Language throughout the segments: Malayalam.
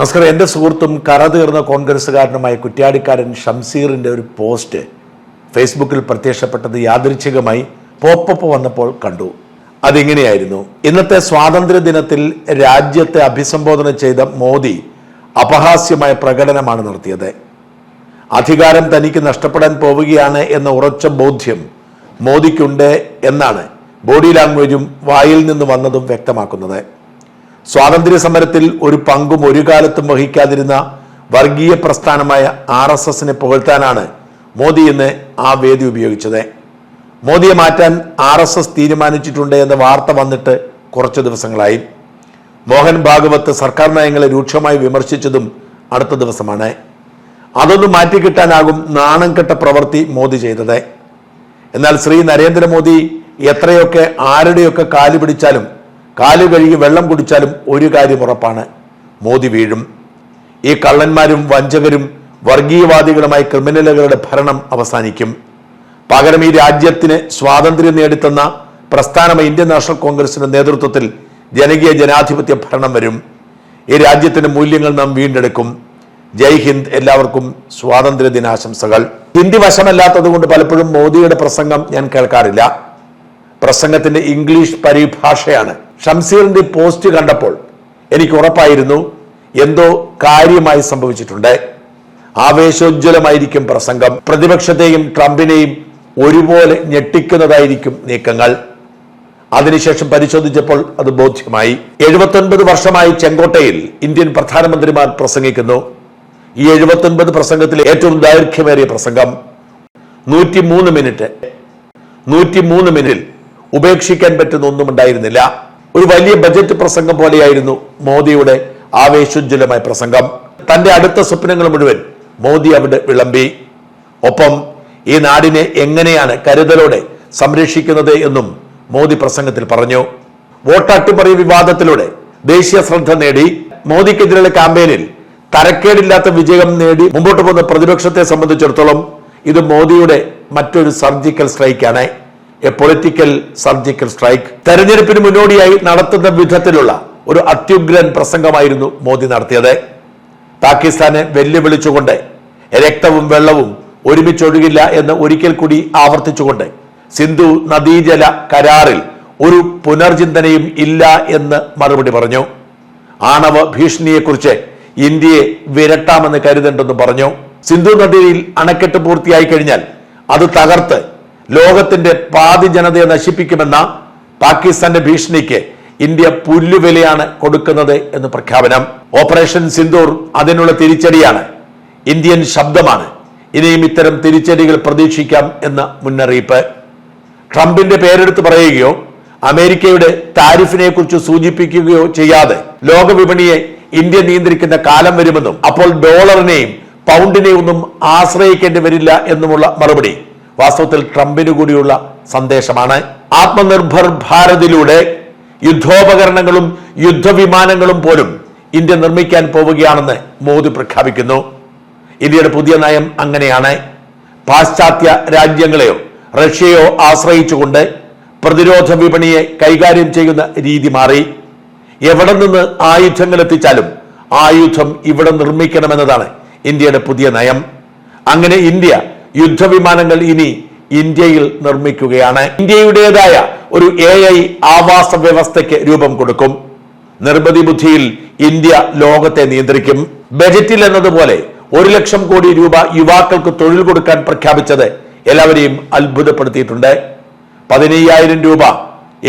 നമസ്കാരം. എന്റെ സുഹൃത്തും കറതീർന്ന കോൺഗ്രസ്സുകാരനുമായ കുറ്റ്യാടിക്കാരൻ ഷംസീറിന്റെ ഒരു പോസ്റ്റ് ഫേസ്ബുക്കിൽ പ്രത്യക്ഷപ്പെട്ടത് യാദൃച്ഛികമായി പോപ്പപ്പ് വന്നപ്പോൾ കണ്ടു. അതിങ്ങനെയായിരുന്നു. ഇന്നത്തെ സ്വാതന്ത്ര്യ ദിനത്തിൽ രാജ്യത്തെ അഭിസംബോധന ചെയ്ത മോദി അപഹാസ്യമായ പ്രകടനമാണ് നടത്തിയത്. അധികാരം തനിക്ക് നഷ്ടപ്പെടാൻ പോവുകയാണ് എന്ന ഉറച്ച ബോധ്യം മോദിക്കുണ്ട് എന്നാണ് ബോഡി ലാംഗ്വേജും വായിൽ നിന്ന് വന്നതും വ്യക്തമാക്കുന്നത്. സ്വാതന്ത്ര്യ സമരത്തിൽ ഒരു പങ്കും ഒരു കാലത്തും വഹിക്കാതിരുന്ന വർഗീയ പ്രസ്ഥാനമായ ആർ എസ് എസിനെ പുകഴ്ത്താനാണ് മോദി ഇന്ന് ആ വേദി ഉപയോഗിച്ചത്. മോദിയെ മാറ്റാൻ ആർ എസ് എസ് തീരുമാനിച്ചിട്ടുണ്ട് എന്ന വാർത്ത വന്നിട്ട് കുറച്ചു ദിവസങ്ങളായി. മോഹൻ ഭാഗവത്ത് സർക്കാർ നയങ്ങളെ രൂക്ഷമായി വിമർശിച്ചതും അടുത്ത ദിവസമാണ്. അതൊന്നും മാറ്റിക്കിട്ടാനാകും നാണം കെട്ട പ്രവൃത്തി മോദി ചെയ്തത്. എന്നാൽ ശ്രീ നരേന്ദ്രമോദി എത്രയൊക്കെ ആരുടെയൊക്കെ കാലു പിടിച്ചാലും കാൽ കഴുകി വെള്ളം കുടിച്ചാലും ഒരു കാര്യം ഉറപ്പാണ്. മോദി വീഴും. ഈ കള്ളന്മാരും വഞ്ചകരും വർഗീയവാദികളുമായി ക്രിമിനലുകളുടെ ഭരണം അവസാനിക്കും. പകരം ഈ രാജ്യത്തിന് സ്വാതന്ത്ര്യം നേടിത്തന്ന പ്രസ്ഥാനമായ ഇന്ത്യൻ നാഷണൽ കോൺഗ്രസിന്റെ നേതൃത്വത്തിൽ ജനകീയ ജനാധിപത്യ ഭരണം വരും. ഈ രാജ്യത്തിന്റെ മൂല്യങ്ങൾ നാം വീണ്ടെടുക്കും. ജയ് ഹിന്ദ് എല്ലാവർക്കും സ്വാതന്ത്ര്യ ദിനാശംസകൾ. ഹിന്ദി വശമല്ലാത്തത് കൊണ്ട് പലപ്പോഴും മോദിയുടെ പ്രസംഗം ഞാൻ കേൾക്കാറില്ല. പ്രസംഗത്തിന്റെ ഇംഗ്ലീഷ് പരിഭാഷയാണ്. ഷംസീറിന്റെ പോസ്റ്റ് കണ്ടപ്പോൾ എനിക്ക് ഉറപ്പായിരുന്നു എന്തോ കാര്യമായി സംഭവിച്ചിട്ടുണ്ട്. ആവേശോജ്വലമായിരിക്കും പ്രസംഗം. പ്രതിപക്ഷത്തെയും ട്രംപിനെയും ഒരുപോലെ ഞെട്ടിക്കുന്നതായിരിക്കും നീക്കങ്ങൾ. അതിനുശേഷം പരിശോധിച്ചപ്പോൾ അത് ബോധ്യമായി. എഴുപത്തൊൻപത് വർഷമായി ചെങ്കോട്ടയിൽ ഇന്ത്യൻ പ്രധാനമന്ത്രിമാർ പ്രസംഗിക്കുന്നു. ഈ എഴുപത്തൊൻപത് പ്രസംഗത്തിലെ ഏറ്റവും ദൈർഘ്യമേറിയ പ്രസംഗം നൂറ്റിമൂന്ന് മിനിറ്റ്. നൂറ്റിമൂന്ന് മിനിറ്റിൽ ഉപേക്ഷിക്കാൻ പറ്റുന്ന ഒന്നും ഉണ്ടായിരുന്നില്ല. ഒരു വലിയ ബജറ്റ് പ്രസംഗം പോലെയായിരുന്നു മോദിയുടെ ആവേശോജ്വലമായ പ്രസംഗം. തന്റെ അടുത്ത സ്വപ്നങ്ങൾ മുഴുവൻ മോദി അവിടെ വിളമ്പി. ഒപ്പം ഈ നാടിനെ എങ്ങനെയാണ് കരുതലോടെ സംരക്ഷിക്കുന്നത് എന്നും മോദി പ്രസംഗത്തിൽ പറഞ്ഞു. വോട്ട് അട്ടിമറി വിവാദത്തിലൂടെ ദേശീയ ശ്രദ്ധ നേടി. മോദിക്കെതിരെയുള്ള ക്യാമ്പയിനിൽ തരക്കേടില്ലാത്ത വിജയം നേടി മുമ്പോട്ട് പോകുന്ന പ്രതിപക്ഷത്തെ സംബന്ധിച്ചിടത്തോളം ഇത് മോദിയുടെ മറ്റൊരു സർജിക്കൽ സ്ട്രൈക്കാണ്. എ പൊളിറ്റിക്കൽ സർജിക്കൽ സ്ട്രൈക്ക് തെരഞ്ഞെടുപ്പിന് മുന്നോടിയായി നടത്തുന്ന വിധത്തിലുള്ള ഒരു അത്യുഗ്രൻ പ്രസംഗമായിരുന്നു മോദി നടത്തിയത്. പാകിസ്ഥാനെ വെല്ലുവിളിച്ചുകൊണ്ട് രക്തവും വെള്ളവും ഒരുമിച്ചൊഴുകില്ല എന്ന് ഒരിക്കൽ കൂടി ആവർത്തിച്ചുകൊണ്ട് സിന്ധു നദീജല കരാറിൽ ഒരു പുനർചിന്തനയും ഇല്ല എന്ന് മറുപടി പറഞ്ഞു. ആണവ ഭീഷണിയെക്കുറിച്ച് ഇന്ത്യയെ വിരട്ടാമെന്ന് കരുതണ്ടെന്ന് പറഞ്ഞു. സിന്ധു നദിയിൽ അണക്കെട്ട് പൂർത്തിയായി കഴിഞ്ഞാൽ അത് തകർത്ത് ലോകത്തിന്റെ പാതി ജനതയെ നശിപ്പിക്കുമെന്ന പാകിസ്ഥാന്റെ ഭീഷണിക്ക് ഇന്ത്യ പുല്ലുവിലയാണ് കൊടുക്കുന്നത് എന്ന് പ്രഖ്യാപനം. ഓപ്പറേഷൻ സിന്ദൂർ അതിനുള്ള തിരിച്ചടിയാണ്. ഇന്ത്യൻ ശബ്ദമാണ്. ഇനിയും ഇത്തരം തിരിച്ചടികൾ പ്രതീക്ഷിക്കാം എന്ന മുന്നറിയിപ്പ്. ട്രംപിന്റെ പേരെടുത്ത് പറയുകയോ അമേരിക്കയുടെ താരിഫിനെ കുറിച്ച് സൂചിപ്പിക്കുകയോ ചെയ്യാതെ ലോകവിപണിയെ ഇന്ത്യ നിയന്ത്രിക്കുന്ന കാലം വരുമെന്നും അപ്പോൾ ഡോളറിനെയും പൗണ്ടിനെയും ഒന്നും ആശ്രയിക്കേണ്ടി വരില്ല എന്നുമുള്ള മറുപടി. വാസ്തവത്തിൽ ട്രംപിന് കൂടിയുള്ള സന്ദേശമാണ്. ആത്മനിർഭർ ഭാരതിലൂടെ യുദ്ധോപകരണങ്ങളും യുദ്ധവിമാനങ്ങളും പോലും ഇന്ത്യ നിർമ്മിക്കാൻ പോവുകയാണെന്ന് മോദി പ്രഖ്യാപിക്കുന്നു. ഇന്ത്യയുടെ പുതിയ നയം അങ്ങനെയാണ്. പാശ്ചാത്യ രാജ്യങ്ങളെയോ റഷ്യയോ ആശ്രയിച്ചുകൊണ്ട് പ്രതിരോധ വിപണിയെ കൈകാര്യം ചെയ്യുന്ന രീതി മാറി. എവിടെ നിന്ന് ആയുധങ്ങൾ എത്തിച്ചാലും ആയുധം ഇവിടെ നിർമ്മിക്കണമെന്നതാണ് ഇന്ത്യയുടെ പുതിയ നയം. അങ്ങനെ ഇന്ത്യ യുദ്ധവിമാനങ്ങൾ ഇനി ഇന്ത്യയിൽ നിർമ്മിക്കുകയാണ്. ഇന്ത്യയുടേതായ ഒരു എ ഐ ആവാസ വ്യവസ്ഥയ്ക്ക് രൂപം കൊടുക്കും. നിർമ്മിതി ബുദ്ധിയിൽ ഇന്ത്യ ലോകത്തെ നിയന്ത്രിക്കും. ബജറ്റിൽ എന്നതുപോലെ ഒരു ലക്ഷം കോടി രൂപ യുവാക്കൾക്ക് തൊഴിൽ കൊടുക്കാൻ പ്രഖ്യാപിച്ചത് എല്ലാവരെയും അത്ഭുതപ്പെടുത്തിയിട്ടുണ്ട്. പതിനയ്യായിരം രൂപ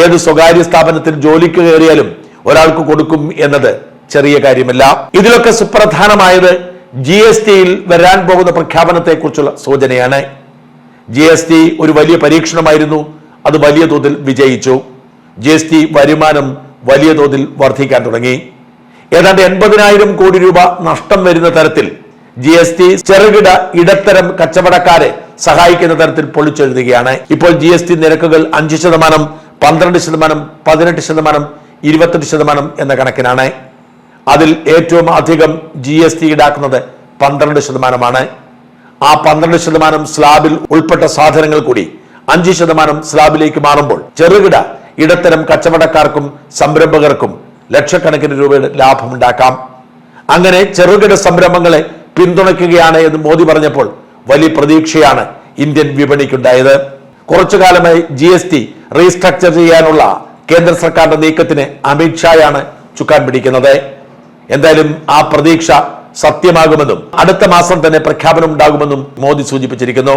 ഏത് സ്വകാര്യ സ്ഥാപനത്തിൽ ജോലിക്ക് കയറിയാലും ഒരാൾക്ക് കൊടുക്കും എന്നത് ചെറിയ കാര്യമല്ല. ഇതിലൊക്കെ സുപ്രധാനമായത് ജി എസ് ടിയിൽ വരാൻ പോകുന്ന പ്രഖ്യാപനത്തെ കുറിച്ചുള്ള സൂചനയാണ്. ജി എസ് ടി ഒരു വലിയ പരീക്ഷണമായിരുന്നു. അത് വലിയ തോതിൽ വിജയിച്ചു. ജി എസ് ടി വരുമാനം വലിയ തോതിൽ വർദ്ധിക്കാൻ തുടങ്ങി. ഏതാണ്ട് എൺപതിനായിരം കോടി രൂപ നഷ്ടം വരുന്ന തരത്തിൽ ജി എസ് ടി ചെറുകിട ഇടത്തരം കച്ചവടക്കാരെ സഹായിക്കുന്ന തരത്തിൽ പൊളിച്ചെഴുതുകയാണ്. ഇപ്പോൾ ജി എസ് ടി നിരക്കുകൾ അഞ്ച് ശതമാനം പന്ത്രണ്ട് ശതമാനം പതിനെട്ട് ശതമാനം ഇരുപത്തെട്ട് ശതമാനം എന്ന കണക്കിനാണ്. അതിൽ ഏറ്റവും അധികം ജി എസ് ടി ഈടാക്കുന്നത് പന്ത്രണ്ട് ശതമാനമാണ്. ആ പന്ത്രണ്ട് ശതമാനം സ്ലാബിൽ ഉൾപ്പെട്ട സാധനങ്ങൾ കൂടി അഞ്ച് ശതമാനം സ്ലാബിലേക്ക് മാറുമ്പോൾ ചെറുകിട ഇടത്തരം കച്ചവടക്കാർക്കും സംരംഭകർക്കും ലക്ഷക്കണക്കിന് രൂപയുടെ ലാഭമുണ്ടാക്കാം. അങ്ങനെ ചെറുകിട സംരംഭങ്ങളെ പിന്തുണയ്ക്കുകയാണ് എന്ന് മോദി പറഞ്ഞപ്പോൾ വലിയ പ്രതീക്ഷയാണ് ഇന്ത്യൻ വിപണിക്കുണ്ടായത്. കുറച്ചു കാലമായി ജി എസ് ടി റീസ്ട്രക്ചർ ചെയ്യാനുള്ള കേന്ദ്ര സർക്കാരിന്റെ നീക്കത്തിന് അമിത്ഷായാണ് ചുക്കാൻ പിടിക്കുന്നത്. എന്തായാലും ആ പ്രതീക്ഷ സത്യമാകുമെന്നും അടുത്ത മാസം തന്നെ പ്രഖ്യാപനം ഉണ്ടാകുമെന്നും മോദി സൂചിപ്പിച്ചിരിക്കുന്നു.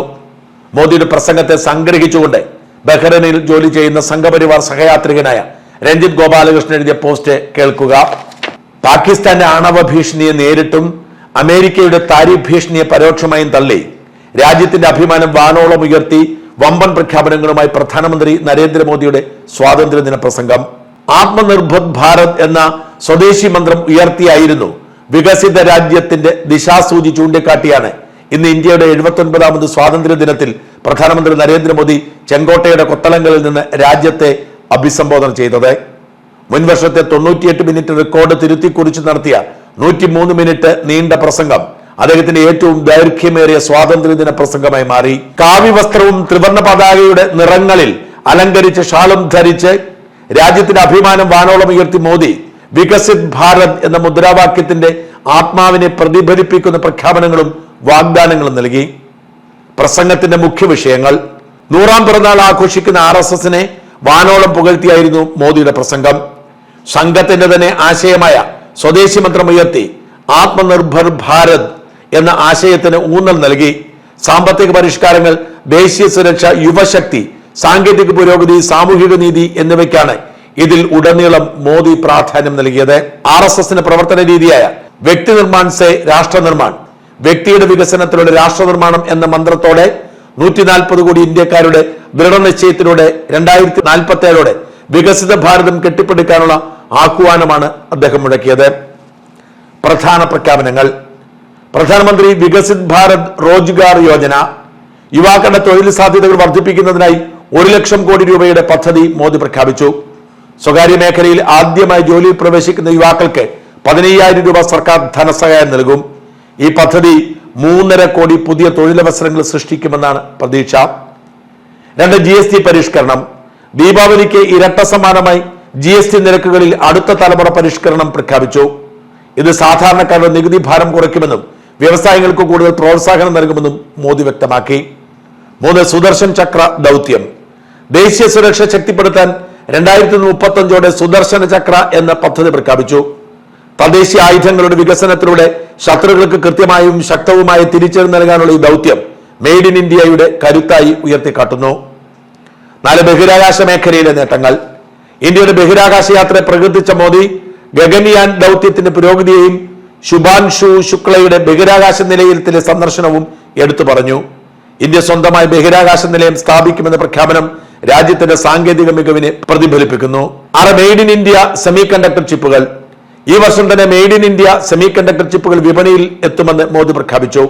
മോദിയുടെ പ്രസംഗത്തെ സംഗ്രഹിച്ചുകൊണ്ട് ബഹ്റൈനിൽ ജോലി ചെയ്യുന്ന സംഘപരിവാർ സഹയാത്രികനായ രഞ്ജിത് ഗോപാലകൃഷ്ണൻ എഴുതിയ പോസ്റ്റ് കേൾക്കുക. പാകിസ്ഥാന്റെ ആണവ ഭീഷണിയെ നേരിട്ടും അമേരിക്കയുടെ താരിഫ് ഭീഷണിയെ പരോക്ഷമായും തള്ളി. രാജ്യത്തിന്റെ അഭിമാനം വാനോളം ഉയർത്തി വമ്പൻ പ്രഖ്യാപനങ്ങളുമായി പ്രധാനമന്ത്രി നരേന്ദ്രമോദിയുടെ സ്വാതന്ത്ര്യദിന പ്രസംഗം. ആത്മനിർഭർ ഭാരത് എന്ന സ്വദേശി മന്ത്രം ഉയർത്തിയായിരുന്നു. വികസിത രാജ്യത്തിന്റെ ദിശാസൂചി ചൂണ്ടിക്കാട്ടിയാണ്. ഇന്ന് ഇന്ത്യയുടെ എഴുപത്തി ഒൻപതാമത് സ്വാതന്ത്ര്യ ദിനത്തിൽ പ്രധാനമന്ത്രി നരേന്ദ്രമോദി ചെങ്കോട്ടയുടെ കൊത്തളങ്ങളിൽ നിന്ന് രാജ്യത്തെ അഭിസംബോധന ചെയ്തത്. മുൻവർഷത്തെ തൊണ്ണൂറ്റിയെട്ട് മിനിറ്റ് റെക്കോർഡ് തിരുത്തി കുറിച്ച് നടത്തിയ നൂറ്റിമൂന്ന് മിനിറ്റ് നീണ്ട പ്രസംഗം അദ്ദേഹത്തിന്റെ ഏറ്റവും ദൈർഘ്യമേറിയ സ്വാതന്ത്ര്യദിന പ്രസംഗമായി മാറി. കാവ്യ വസ്ത്രവും ത്രിവർണ പതാകയുടെ നിറങ്ങളിൽ അലങ്കരിച്ച് ഷാളും ധരിച്ച് രാജ്യത്തിന്റെ അഭിമാനം വാനോളം ഉയർത്തി മോദി വികസിത് ഭാരത് എന്ന മുദ്രാവാക്യത്തിന്റെ ആത്മാവിനെ പ്രതിഫലിപ്പിക്കുന്ന പ്രഖ്യാപനങ്ങളും വാഗ്ദാനങ്ങളും നൽകി. പ്രസംഗത്തിന്റെ മുഖ്യ വിഷയങ്ങൾ. നൂറാം പിറന്നാൾ ആഘോഷിക്കുന്ന ആർ എസ് എസിനെ വാനോളം പുകഴ്ത്തിയായിരുന്നു മോദിയുടെ പ്രസംഗം. സംഘത്തിന്റെ തന്നെ ആശയമായ സ്വദേശി മന്ത്രം ഉയർത്തി ആത്മനിർഭർ ഭാരത് എന്ന ആശയത്തിന് ഊന്നൽ നൽകി. സാമ്പത്തിക പരിഷ്കാരങ്ങൾ ദേശീയ സുരക്ഷ യുവശക്തി സാങ്കേതിക പുരോഗതി സാമൂഹിക നീതി എന്നിവയ്ക്കാണ് ഇതിൽ ഉടനീളം മോദി പ്രാധാന്യം നൽകിയത്. ആർ എസ് എസിന്റെ പ്രവർത്തന രീതിയായ വ്യക്തി നിർമ്മാൺ സെ രാഷ്ട്ര നിർമ്മാൺ വ്യക്തിയുടെ വികസനത്തിലൂടെ രാഷ്ട്ര നിർമ്മാണം എന്ന മന്ത്രത്തോടെ നൂറ്റി നാൽപ്പത് കോടി ഇന്ത്യക്കാരുടെ ദൃഢനിശ്ചയത്തിലൂടെ രണ്ടായിരത്തി നാൽപ്പത്തി ഏഴോടെ വികസിത ഭാരതം കെട്ടിപ്പടുക്കാനുള്ള ആഹ്വാനമാണ് അദ്ദേഹം മുഴക്കിയത്. പ്രധാന പ്രഖ്യാപനങ്ങൾ. പ്രധാനമന്ത്രി വികസിത് ഭാരത് റോജ്ഗാർ യോജന. യുവാക്കളുടെ തൊഴിൽ സാധ്യതകൾ വർദ്ധിപ്പിക്കുന്നതിനായി ഒരു ലക്ഷം കോടി രൂപയുടെ പദ്ധതി മോദി പ്രഖ്യാപിച്ചു. സ്വകാര്യ മേഖലയിൽ ആദ്യമായി ജോലിയിൽ പ്രവേശിക്കുന്ന യുവാക്കൾക്ക് പതിനയ്യായിരം രൂപ സർക്കാർ ധനസഹായം നൽകും. ഈ പദ്ധതി മൂന്നര കോടി പുതിയ തൊഴിലവസരങ്ങൾ സൃഷ്ടിക്കുമെന്നാണ് പ്രതീക്ഷ. രണ്ട് ജി എസ് ടി പരിഷ്കരണം. ദീപാവലിക്ക് ഇരട്ട സമാനമായി ജി എസ് ടി നിരക്കുകളിൽ അടുത്ത തലമുറ പരിഷ്കരണം പ്രഖ്യാപിച്ചു. ഇത് സാധാരണക്കാരുടെ നികുതി ഭാരം കുറയ്ക്കുമെന്നും വ്യവസായങ്ങൾക്ക് കൂടുതൽ പ്രോത്സാഹനം നൽകുമെന്നും മോദി വ്യക്തമാക്കി. മൂന്ന് സുദർശൻ ചക്ര ദൗത്യം. ദേശീയ സുരക്ഷ ശക്തിപ്പെടുത്താൻ രണ്ടായിരത്തി മുപ്പത്തഞ്ചോടെ സുദർശന ചക്ര എന്ന പദ്ധതി പ്രഖ്യാപിച്ചു. തദ്ദേശീയ ആയുധങ്ങളുടെ വികസനത്തിലൂടെ ശത്രുക്കൾക്ക് കൃത്യമായും ശക്തവുമായ തിരിച്ചടി നൽകാനുള്ള ഈ ദൗത്യം മെയ്ഡ് ഇൻ ഇന്ത്യയുടെ കരുത്തായി ഉയർത്തിക്കാട്ടുന്നു. നാല് ബഹിരാകാശ മേഖലയിലെ നേട്ടങ്ങൾ. ഇന്ത്യയുടെ ബഹിരാകാശ യാത്രയെ പ്രകീർത്തിച്ച മോദി ഗഗൻയാൻ ദൗത്യത്തിന്റെ പുരോഗതിയെയും ശുഭാൻഷു ശുക്ലയുടെ ബഹിരാകാശ നിലയത്തിലെ സന്ദർശനവും എടുത്തു പറഞ്ഞു. ഇന്ത്യ സ്വന്തമായി ബഹിരാകാശ നിലയം സ്ഥാപിക്കുമെന്ന പ്രഖ്യാപനം രാജ്യത്തിന്റെ സാങ്കേതിക മികവിനെ പ്രതിഫലിപ്പിക്കുന്നു. ആറ് made in India semiconductor ചിപ്പുകൾ. ഈ വർഷം തന്നെ made in India semiconductor ചിപ്പുകൾ വിപണിയിൽ എത്തുമെന്ന് മോദി പ്രഖ്യാപിച്ചു.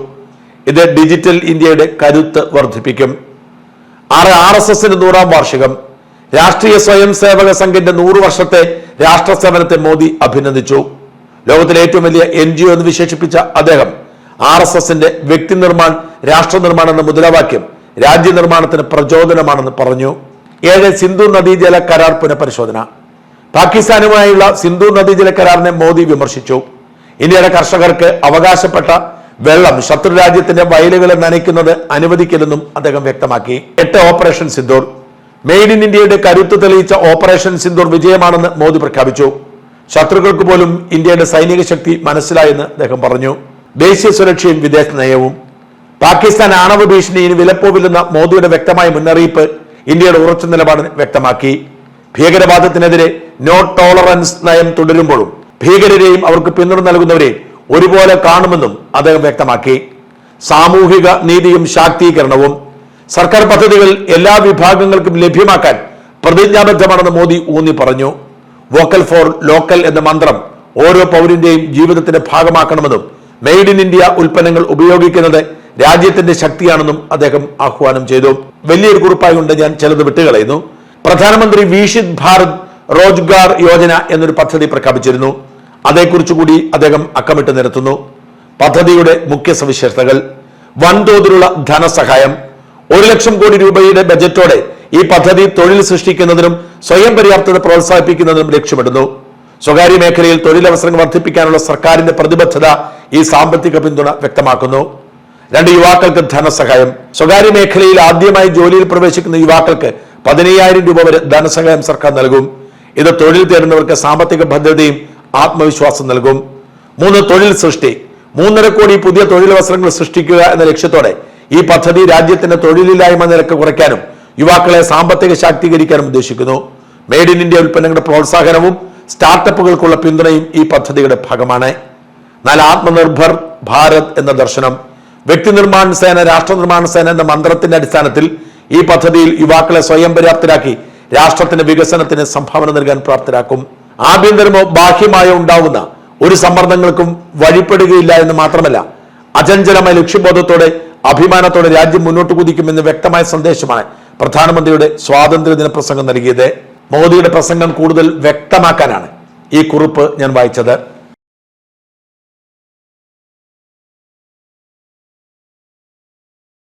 ഇത് ഡിജിറ്റൽ ഇന്ത്യയുടെ കരുത്ത് വർദ്ധിപ്പിക്കും. ആറ് ആർ എസ് എസിന്റെ നൂറാം വാർഷികം. രാഷ്ട്രീയ സ്വയം സേവക സംഘിന്റെ നൂറ് വർഷത്തെ രാഷ്ട്ര സേവനത്തെ മോദി അഭിനന്ദിച്ചു. ലോകത്തിലെ ഏറ്റവും വലിയ എൻ ജി ഒ എന്ന് വിശേഷിപ്പിച്ച അദ്ദേഹം ആർ എസ് എസിന്റെ വ്യക്തി നിർമ്മാൺ രാഷ്ട്ര നിർമ്മാണം എന്ന മുദ്രാവാക്യം രാജ്യ നിർമ്മാണത്തിന് പ്രചോദനമാണെന്ന് പറഞ്ഞു. ഏഴ് സിന്ധു നദീജല കരാർ പുനഃപരിശോധന. പാകിസ്ഥാനുമായുള്ള സിന്ധു നദീജല കരാറിനെ മോദി വിമർശിച്ചു. ഇന്ത്യയുടെ കർഷകർക്ക് അവകാശപ്പെട്ട വെള്ളം ശത്രു രാജ്യത്തിന്റെ വയലുകളെ നനയ്ക്കുന്നത് അനുവദിക്കില്ലെന്നും അദ്ദേഹം വ്യക്തമാക്കി. എട്ട് ഓപ്പറേഷൻ സിന്ദൂർ. മെയ്ഡ് ഇൻ ഇന്ത്യയുടെ കരുത്ത് തെളിയിച്ച ഓപ്പറേഷൻ സിന്ദൂർ വിജയമാണെന്ന് മോദി പ്രഖ്യാപിച്ചു. ശത്രുക്കൾക്ക് പോലും ഇന്ത്യയുടെ സൈനിക ശക്തി മനസ്സിലായെന്ന് അദ്ദേഹം പറഞ്ഞു. ദേശീയ സുരക്ഷയും വിദേശ നയവും. പാകിസ്ഥാൻ ആണവ ഭീഷണിയിൽ വിലപ്പോവില്ലെന്ന മോദിയുടെ വ്യക്തമായ മുന്നറിയിപ്പ് ഇന്ത്യയുടെ ഉറച്ച നിലപാട് വ്യക്തമാക്കി. ഭീകരവാദത്തിനെതിരെ നോ ടോളറൻസ് നയം തുടരുമ്പോഴും ഭീകരരെയും അവർക്ക് പിന്തുണ നൽകുന്നവരെ ഒരുപോലെ കാണുമെന്നും അദ്ദേഹം വ്യക്തമാക്കി. സാമൂഹിക നീതിയും ശാക്തീകരണവും സർക്കാർ പദ്ധതികൾ എല്ലാ വിഭാഗങ്ങൾക്കും ലഭ്യമാക്കാൻ പ്രതിജ്ഞാബദ്ധമാണെന്ന് മോദി ഊന്നി പറഞ്ഞു. വോക്കൽ ഫോർ ലോക്കൽ എന്ന മന്ത്രം ഓരോ പൗരന്റെയും ജീവിതത്തിന്റെ ഭാഗമാക്കണമെന്നും മെയ്ഡ് ഇൻ ഇന്ത്യ ഉൽപ്പന്നങ്ങൾ ഉപയോഗിക്കുന്നത് രാജ്യത്തിന്റെ ശക്തിയാണെന്നും അദ്ദേഹം ആഹ്വാനം ചെയ്തു. വലിയൊരു കുറിപ്പായി കൊണ്ട് ഞാൻ ചിലത് വിട്ടുകളയുന്നു പ്രധാനമന്ത്രി വിഷിത് ഭാരത് റോജ്ഗാർ യോജന എന്നൊരു പദ്ധതി പ്രഖ്യാപിച്ചിരുന്നു. അതേക്കുറിച്ച് കൂടി അദ്ദേഹം അക്കമിട്ട് നിരത്തുന്നു. പദ്ധതിയുടെ മുഖ്യ സവിശേഷതകൾ. വൻതോതിലുള്ള ധനസഹായം. ഒരു ലക്ഷം കോടി രൂപയുടെ ബജറ്റോടെ ഈ പദ്ധതി തൊഴിൽ സൃഷ്ടിക്കുന്നതിനും സ്വയം പര്യാപ്തത പ്രോത്സാഹിപ്പിക്കുന്നതിനും ലക്ഷ്യമിടുന്നു. സ്വകാര്യ മേഖലയിൽ തൊഴിലവസരങ്ങൾ വർദ്ധിപ്പിക്കാനുള്ള സർക്കാരിന്റെ പ്രതിബദ്ധത ഈ സാമ്പത്തിക പിന്തുണ വ്യക്തമാക്കുന്നു. രണ്ട് യുവാക്കൾക്ക് ധനസഹായം. സ്വകാര്യ മേഖലയിൽ ആദ്യമായി ജോലിയിൽ പ്രവേശിക്കുന്ന യുവാക്കൾക്ക് പതിനയ്യായിരം രൂപ വരെ ധനസഹായം സർക്കാർ നൽകും. ഇത് തൊഴിൽ തേടുന്നവർക്ക് സാമ്പത്തിക ഭദ്രതയും ആത്മവിശ്വാസം നൽകും. മൂന്ന് തൊഴിൽ സൃഷ്ടി. മൂന്നര കോടി പുതിയ തൊഴിലവസരങ്ങൾ സൃഷ്ടിക്കുക എന്ന ലക്ഷ്യത്തോടെ ഈ പദ്ധതി രാജ്യത്തിന്റെ തൊഴിലില്ലായ്മ നിരക്ക് കുറയ്ക്കാനും യുവാക്കളെ സാമ്പത്തിക ശാക്തീകരിക്കാനും ഉദ്ദേശിക്കുന്നു. മെയ്ഡ് ഇൻ ഇന്ത്യ ഉൽപ്പന്നങ്ങളുടെ പ്രോത്സാഹനവും സ്റ്റാർട്ടപ്പുകൾക്കുള്ള പിന്തുണയും ഈ പദ്ധതിയുടെ ഭാഗമാണ്. എന്നാൽ ആത്മനിർഭർ ഭാരത് എന്ന ദർശനം. വ്യക്തി നിർമ്മാണ സേന രാഷ്ട്ര നിർമ്മാണ സേന എന്ന മന്ത്രത്തിന്റെ അടിസ്ഥാനത്തിൽ ഈ പദ്ധതിയിൽ യുവാക്കളെ സ്വയം പര്യാപ്തരാക്കി രാഷ്ട്രത്തിന്റെ വികസനത്തിന് സംഭാവന നൽകാൻ പ്രാപ്തരാക്കും. ആഭ്യന്തരമോ ബാഹ്യമായോ ഉണ്ടാവുന്ന ഒരു സമ്മർദ്ദങ്ങൾക്കും വഴിപ്പെടുകയില്ല എന്ന് മാത്രമല്ല അചഞ്ചലമായ ലക്ഷ്യബോധത്തോടെ അഭിമാനത്തോടെ രാജ്യം മുന്നോട്ട് കുതിക്കുമെന്ന് വ്യക്തമായ സന്ദേശമാണ് പ്രധാനമന്ത്രിയുടെ സ്വാതന്ത്ര്യദിന പ്രസംഗം നൽകിയത്. മോദിയുടെ പ്രസംഗം കൂടുതൽ വ്യക്തമാക്കാനാണ് ഈ കുറിപ്പ് ഞാൻ വായിച്ചത്.